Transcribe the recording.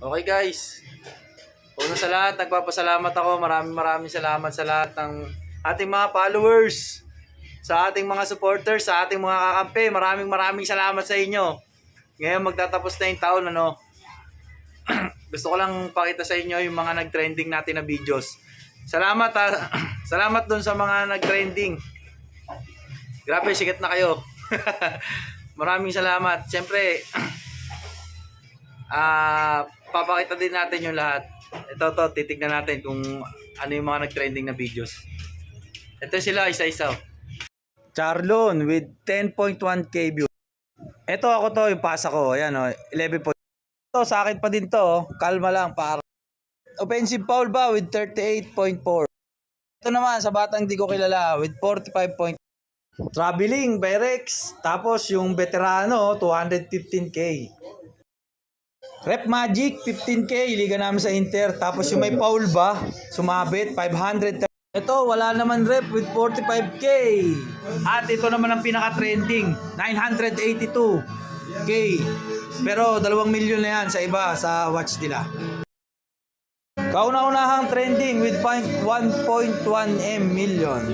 Okay guys. Una sa lahat, nagpapasalamat ako. Maraming maraming salamat sa lahat ng ating mga followers, sa ating mga supporters, sa ating mga kakampi. Maraming maraming salamat sa inyo. Ngayon magtatapos na yung taon, ano. Gusto ko lang pakita sa inyo yung mga nag-trending natin na videos. Salamat ha. Salamat dun sa mga nag-trending. Grabe, sikat na kayo. maraming salamat. Siyempre, Ah, papakita din natin yung lahat. Ito to, titignan natin kung ano yung mga nag-trending na videos. Ito sila isa-isa. oh. Charlon with 10.1k views. Ito ako to, yung pasa ko. Ayan o, 11 point. Ito, sa akin pa din to. oh. Kalma lang, para. Offensive foul ba with 38.4. Ito naman, sa batang di ko kilala with 45 point. Traveling, Berex. Tapos yung veterano, 215k. Rep Magic, 15k, liga namin sa Inter. Tapos yung may foul ba, sumabit, 500. Ito, wala naman rep with 45k. At ito naman ang pinaka-trending, 982k. Pero 2 milyon na yan sa iba, sa watch nila. Kauna-unahang trending with point- 1.1M million.